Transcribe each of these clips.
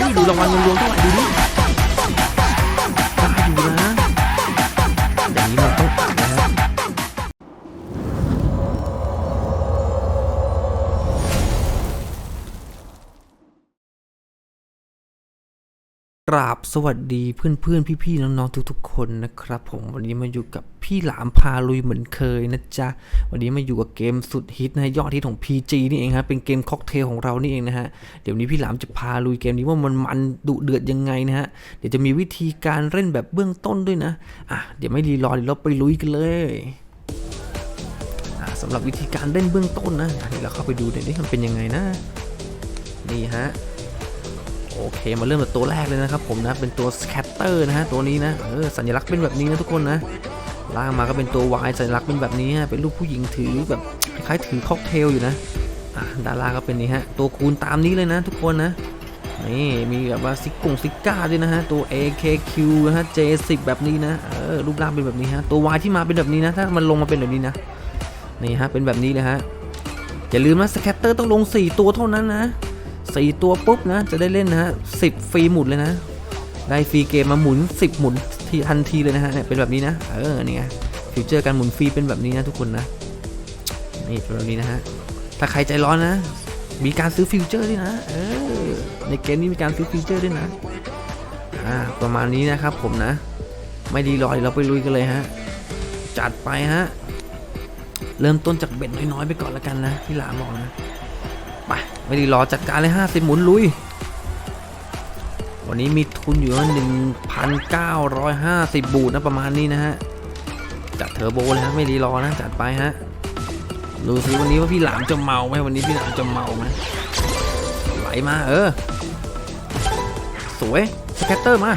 นี่ดูรางวัลรวมๆเท่าไหร่ดูดิได้อยู่นะอย่างนี้มันต้องนะ ราบสวัสดีเพื่อนๆ พี่ๆ น้องๆ ทุกๆ คนนะครับ ผมวันนี้มาอยู่กับพี่หลามพาลุยเหมือนเคยนะจ๊ะ วันนี้มาอยู่กับเกมสุดฮิตนะยอดฮิตของ PG นี่เองฮะเป็นเกมค็อกเทลของเรานี่เองนะฮะเดี๋ยวนี้พี่หลามจะพาลุยเกมนี้ว่ามันมันดุเดือดยังไงนะฮะเดี๋ยวจะมีวิธีการเล่นแบบเบื้องต้นด้วยนะอะเดี๋ยวไม่รีรอเดี๋ยวเราไปลุยกันเลยอะสำหรับวิธีการเล่นเบื้องต้นนะเดี๋ยวเราเข้าไปดูเดี๋ยวนี้มันเป็นยังไงนะนี่ฮะ โอเคมาเริ่มจากตัวแรกเลยนะครับผมนะเป็นตัวสแคตเตอร์นะฮะตัวนี้นะเออสัญลักษณ์เป็นแบบนี้นะทุกคนนะล่างมาก็เป็นตัว Y สัญลักษณ์เป็นแบบนี้ฮะเป็นรูปผู้หญิงถือแบบคล้ายๆถือค็อกเทลอยู่นะอะดานล่าก็เป็นนี้ฮะตัวคูณตามนี้เลยนะ ทุกคนนะนี่มีแบบว่าซิกกงซิก้าด้วยนะฮะตัว AKQ นะฮะ J10 แบบนี้นะเออรูปร่างเป็นแบบนี้ฮะตัว Y ที่มาเป็นแบบนี้นะ ถ้ามันลงมาเป็นแบบนี้นะนี่ฮะเป็นแบบนี้เลยฮะอย่าลืมนะสแคตเตอร์ต้องลง 4 ตัวเท่านั้นนะ สี่ตัวปุ๊บนะ จะได้เล่นนะฮะสิบฟรีหมุนเลยนะ ได้ฟรีเกมมาหมุน 10 หมุนทีทันทีเลยนะฮะเนี่ยเป็นแบบนี้นะ เออนี่ไงฟิวเจอร์การหมุนฟรีเป็นแบบนี้นะทุกคนนะนี่เป็นแบบนี้นะฮะถ้าใครใจร้อนนะ มีการซื้อฟิวเจอร์ด้วยนะเออในเกมนี้มีการซื้อฟิวเจอร์ด้วยนะอ่าประมาณนี้นะครับผมนะ ไม่ดีรอเดี๋ยเราไปลุยกันเลยฮะจัดไปฮะเริ่มต้นจากเบ็ดน้อยๆไปก่อนละกันนะที่หลามบอกนะ ไม่ได้รอจัดการเลย 50 หมุนลุย วันนี้มีทุนอยู่ว่า1,950บูทนะประมาณนี้นะฮะ จัดเทอร์โบเลยฮะไม่รีรอนะจัดไปฮะ ดูสิวันนี้ว่าพี่หลามจะเมาไหมวันนี้พี่หลามจะเมาไหมไหลมาเออ สวยสแคตเตอร์มา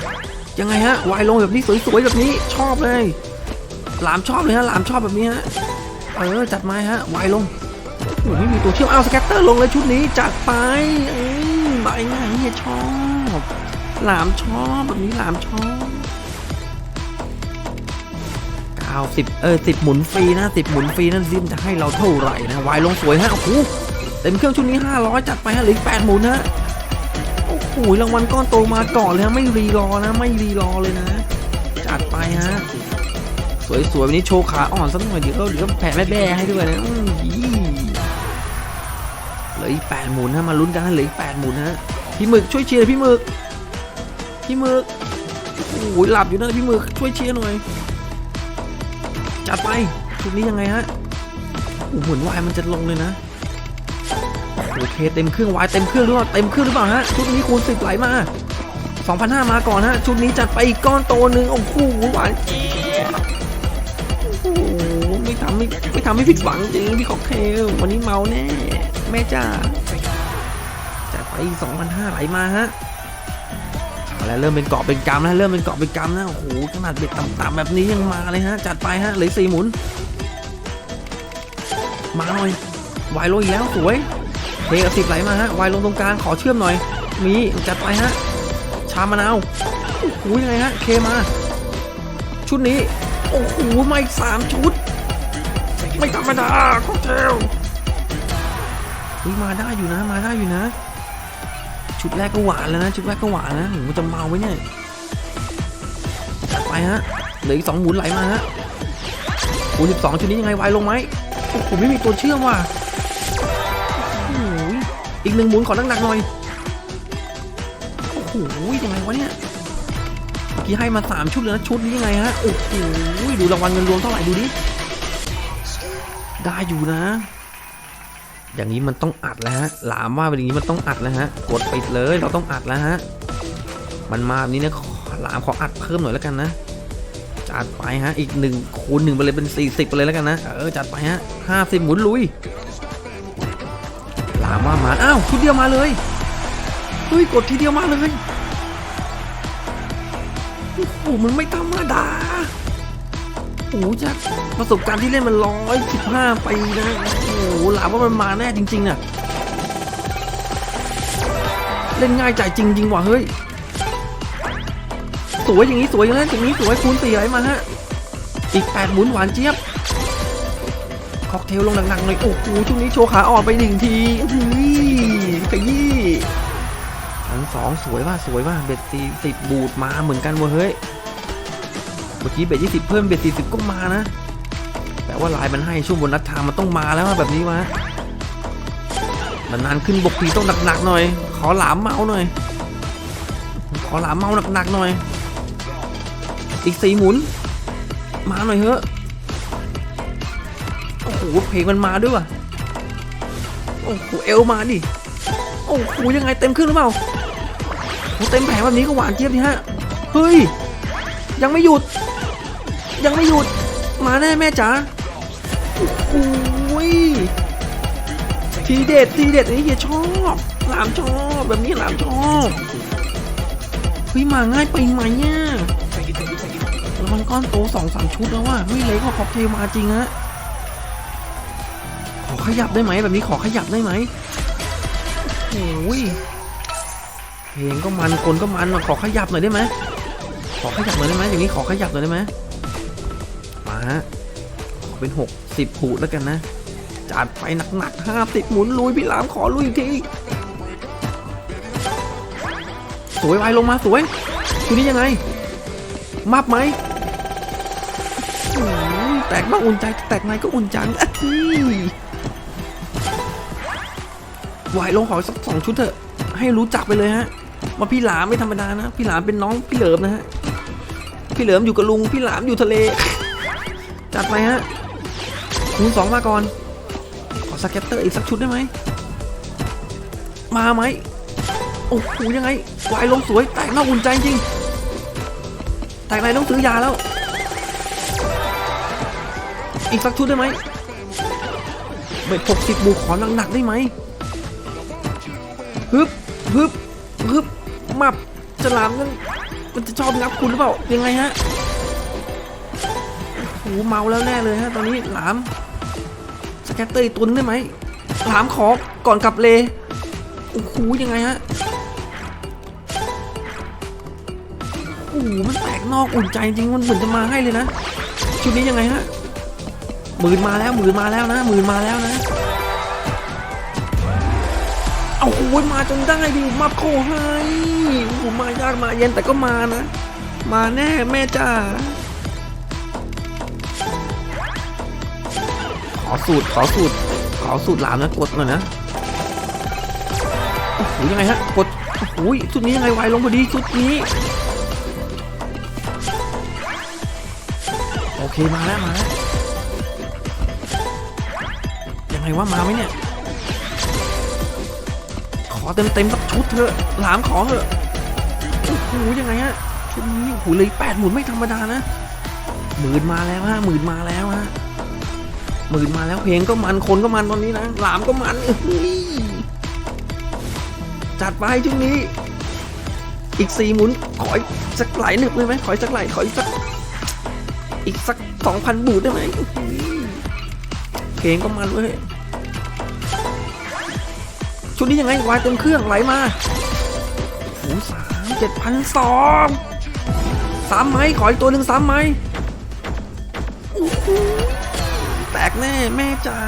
ยังไงฮะวายลงแบบนี้สวยๆแบบนี้ชอบเลย หลามชอบเลยฮะหลามชอบแบบนี้ฮะ เออจัดมาฮะวายลง โอ้โหไม่มีตัวเชื่อมเอาสแกตเตอร์ลงเลยชุดนี้จัดไปเอ้ยใบไงเนี่ยชอบ หลามชอบแบบนี้หลามชอบเก้าสิบเออสิบหมุนฟรีนะสิบหมุนฟรีนั่นซิมจะให้เราเท่าไหร่นะวายลงสวยฮะโอ้โหเต็มเครื่องชุดนี้ห้าร้อยจัดไปฮะเหลือแปดหมุนฮะโอ้โหรางวัลก้อนโตมาก่อนเลยฮะไม่รีรอนะ ไม่รีรอเลยนะ จัดไปฮะสวยๆวันนี้โชว์ขาอ่อนสักหน่อยเดี๋ยวก็เดี๋ยวแผ่แม่แบ้ให้ด้วยนะอื้อหือ เหลืออีกแปดหมุนฮะมาลุ้นกันฮะเหลืออีกแปดหมุนฮะพี่หมึกช่วยเชียร์พี่หมึกพี่หมึกโอ้โหลับอยู่นะพี่หมึกช่วยเชียร์หน่อยจัดไปชุดนี้ยังไงฮะโอ้หเหมือนวายมันจะลงเลยนะโอเคเต็มเครื่องวายเต็มเครื่องหรือเปล่าเต็มเครื่องหรือเปล่าฮะชุดนี้คูณสิบไหลมา2,500มาก่อนฮะชุดนี้จัดไปอีกก้อนโตหนึ่งโอ้โหหวานเจี๊ยบ ทำไม่ไม่ทำให้ผิดหวังจริงพี่ค็อเทลวันนี้เมาแน่ แม่จ้าจัดไปสอีก2,500ไหลมาฮะอาแล้วเริ่มเป็นเกาะเป็นกำแล้วเริ่มเป็นเกาะเป็นกำนะโอ้โหขนาดเบ็ดต่ำๆแบบนี้ยังมาเลยฮะจัดไปฮะเหลือสี่หมุน มาหน่อยวายลงอีกแล้วสวยเทกับสิบไหลมาฮะวายลงตรงกลางขอเชื่อมหน่อย มีจัดไปฮะชามะนาวโอ้โหยังไงฮะเคมา ชุดนี้ โอ้โหมาอีกสามชุด ไม่ธรรมดาค็อกเทลเฮ้ยมาได้อยู่นะ มาได้อยู่นะ ชุดแรกก็หวานแล้วนะ ชุดแรกก็หวานนะผมจะเมาไว้เนี่ย ไปฮะ เหลืออีกสองหมุนไหลมาฮะคูณสิบสองชุดนี้ยังไงไวลงไหมโอ้โหไม่มีตัวเชื่อมว่ะอีกหนึ่งหมุนขอหนักๆหน่อย โอ้โหยังไงวะเนี่ยเมื่อกี้ให้มาสามชุดเลยนะชุดนี้ยังไงฮะ โอ้โหดูรางวัลเงินรวมเท่าไหร่ดูดิ ได้อยู่นะ อย่างนี้มันต้องอัดแล้วฮะหลามว่าเป็นอย่างนี้มันต้องอัดแล้วฮะ กดปิดเลยเราต้องอัดแล้วฮะ มันมาแบบนี้นะหลามขออัดเพิ่มหน่อยแล้วกันนะ จัดไปฮะ อีกหนึ่งคูณหนึ่งไปเลยเป็นสี่สิบไปเลยแล้วกันนะ เออจัดไปฮะห้าสิบหมุนลุย หลามว่ามา อ้าวชุดเดียวมาเลย เฮ้ยกดทีเดียวมาเลยโอ้โหมันไม่ธรรมดาโอ้โหจาก ประสบการณ์ที่เล่นมันร้อยสิบห้าปีนะโอ้โหหลาว่ามันมาแน่จริงๆน่ะเล่นง่ายจ่ายจริงจริงว่ะเฮ้ยสวยอย่างนี้สวยอย่างนั้นอย่างนี้สวยคูณสี่ไหลมาฮะอีกแปดหมุนหวานเจี๊ยบค็อกเทลลงหนักๆเลยโอ้โหช่วงนี้โชว์ขาอ่อนไปหนึ่งทีเฮ้ยขยี้เอพันสองสวยว่ะสวยว่ะเบ็ดสี่สิบบูดมาเหมือนกันว้ยเฮ้ยเมื่อกี้เบ็ดยี่สิบเพิ่มเบ็ดสี่สิบก็มานะ แปลว่าลายมันให้ช่วงบนนัดทางมันต้องมาแล้วแบบนี้วะนานขึ้นบกทีต้องหนักๆหน่อย ขอหลามเมาหน่อย ขอหลามเมาหนักๆหน่อย อีกสี่หมุน มาหน่อยเถอะ โอ้โหเพลงมันมาด้วยว่ะ โอ้โหเอลมาดิ โอ้โหยังไงเต็มขึ้นหรือเปล่าเต็มแผงแบบนี้ก็หวานเจี๊ยบดิฮะ เฮ้ย ยังไม่หยุด ยังไม่หยุด มาแน่แม่จ๋า อ้ยทีเด็ดทีเด็ดนี่เฮียชอบหลามชอบแบบนี้หลามชอบเฮ้ยมาง่ายไปไหมเนี่ยแล้วมันก้อนโตสองสามชุดแล้วว่ะเฮ้ยเล็กกว่าค็อกเทลมาจริงฮะขอขยับได้ไหมแบบนี้ขอขยับได้ไหมโอ้ยเพลงก็มันคนก็มันมาขอขยับหน่อยได้ไหมขอขยับหน่อยได้ไหมอย่างนี้ขอขยับหน่อยได้ไหมมาฮะขอเป็นหก สิบผูแล้วกันนะจัดไปหนักๆห้าสิบหมุนลุยพี่หลามขอลุยอีกทีสวยไวลงมาสวยทีนี้ยังไงมับไหมแตกบ้างอุ่นใจแตกในก็อุ่นจังอะวายลงขอสักสองชุดเถอะ ให้รู้จักไปเลยฮะว่าพี่หลามไม่ธรรมดานะ พี่หลามเป็นน้องพี่เหลิมนะฮะพี่เหลิมอยู่กับลุงพี่หลามอยู่ทะเล จัดไปฮะ คูณสองมาก่อน ขอสเก็ตเตอร์อีกสักชุดได้ไหม มาไหม โอ้โหยังไงวายลงสวย แตกนอกอุ่นใจจริง แตกในต้องซื้อยาแล้ว อีกสักชุดได้ไหมเบ็ดหกสิบบูขอหนักๆได้ไหมฮึบฮึบฮึบมับจะหลามนั่นมันจะชอบงับคุณหรือเปล่า ยังไงฮะโอ้โหเมาแล้วแน่เลยฮะ ตอนนี้หลาม แกตเตอร์อีกตัวนึงได้ไหมหลามขอก่อนกลับเลโอ้โหยังไงฮะโอ้โหมันแตกนอกอุ่นใจจริงมันเหมือนจะมาให้เลยนะชุดนี้ยังไงฮะหมื่นมาแล้วหมื่นมาแล้วนะหมื่นมาแล้วนะเอาโอ้ยมาจนได้ดิมาโคให้โอ้มายากมาเย็นแต่ก็มานะ มาแน่แม่จ้า ขอสูตรขอสูตรขอสูตรหลามนะกดหน่อยนะโอ้โหยังไงฮะกดโอ้โหชุดนี้ยังไงไวลงพอดีชุดนี้ โอเคมาแล้วมาแล้วยังไงว่ามาไหมเนี่ย ขอเต็มเต็มๆสักชุดเถอะหลามขอเถอะโอ้โหยังไงฮะชุดนี้โอ้โหเลยแปดหมุนไม่ธรรมดานะหมื่นมาแล้วฮะหมื่นมาแล้วฮะ หมื่นมาแล้วเพลงก็มันคนก็มันตอนนี้นะหลามก็มันจัดไปชุดนี้ อีกสี่หมุนขออีกสักไหลหนึ่งได้ไหมขออีกสักไหลขออีกสักอีกสักสองพันบูทได้ไหมเพลงก็มันเว้ยชุดนี้ยังไงวายเต็มเครื่องไหลมาโอ้สามเจ็ดพันสองสามไหมขออีกตัวหนึ่งสามไหมโอ้โห แตกแน่แม่จ๋า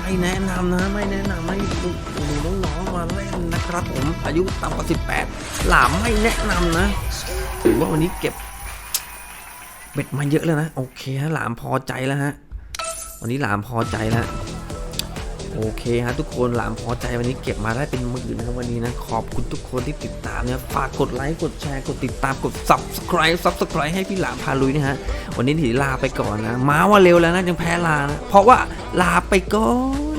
ไม่แนะนำนะไม่แนะนำให้ดูน้องๆมาเล่นนะครับผมอายุต่ำกว่า 18 หลามไม่แนะนำนะถือว่าวันนี้เก็บเบ็ดมาเยอะแล้วนะ โอเคฮะหลามพอใจแล้วฮะ วันนี้หลามพอใจแล้ว โอเคฮะทุกคนหลามพอใจวันนี้เก็บมาได้เป็นหมื่นนะครับวันนี้นะ ขอบคุณทุกคนที่ติดตามเนี่ยฝากกดไลค์กดแชร์กดติดตามกด subscribe subscribe ให้พี่หลามพาลุยนะฮะวันนี้ถีลาไปก่อนนะ มาว่าเร็วแล้วนะยังแพ้ลานะเพราะว่าลาไปก่อน